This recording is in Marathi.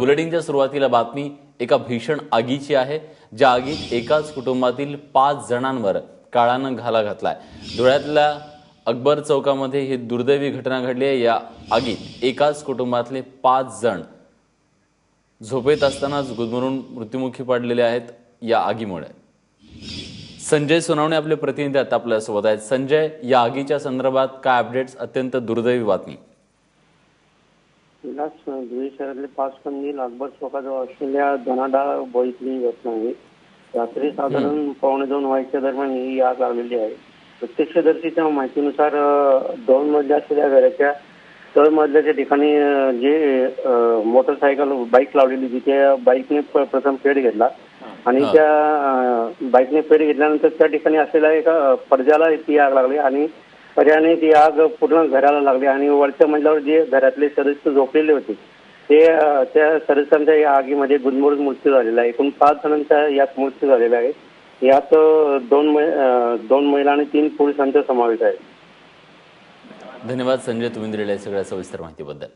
बुलेटिनच्या सुरुवातीला बातमी एका भीषण आगीची आहे ज्या आगीत एकाच कुटुंबातील पाच जणांवर काळानं घाला घातलाय. धुळ्यातल्या अकबर चौकामध्ये ही दुर्दैवी घटना घडली आहे. या आगीत एकाच कुटुंबातले पाच जण झोपेत असतानाच गुदमरून मृत्युमुखी पडलेले आहेत या आगीमुळे. संजय सोनावणे आपले प्रतिनिधी आता आपल्यासोबत आहेत. संजय या आगीच्या संदर्भात काय अपडेट्स अत्यंत दुर्दैवी बातमी. विलास धुळे शहरातले पाच कंदील अकबर चौकाजवळ असलेल्या धनाडा बोईतली घटना आहे रात्री साधारण पावणे दोन व्हायच्या दरम्यान ही आग लागलेली आहे. प्रत्यक्षदर्शीच्या माहितीनुसार दोन मजल्या असलेल्या घराच्या तळमजल्याच्या ठिकाणी जे मोटरसायकल बाईक लावलेली होती त्या बाईकने प्रथम पेट घेतला. आणि. त्या बाईकने पेट घेतल्यानंतर त्या ठिकाणी असलेल्या एका पडद्याला ती आग लागली आणि पर्याने ती आग पूर्ण घराला लागली आणि वरच्या मजल्यावर जे घरातले सदस्य झोपलेले होते ते त्या सदस्यांच्या या आगीमध्ये गुदमरून मृत्यू झालेला आहे. एकूण पाच जणांचा यात मृत्यू झालेला आहे. यात दोन दोन महिला आणि तीन पुरुषांचा समावेश आहे. धन्यवाद संजय तुम्ही दिलेल्या सगळ्या सविस्तर माहितीबद्दल.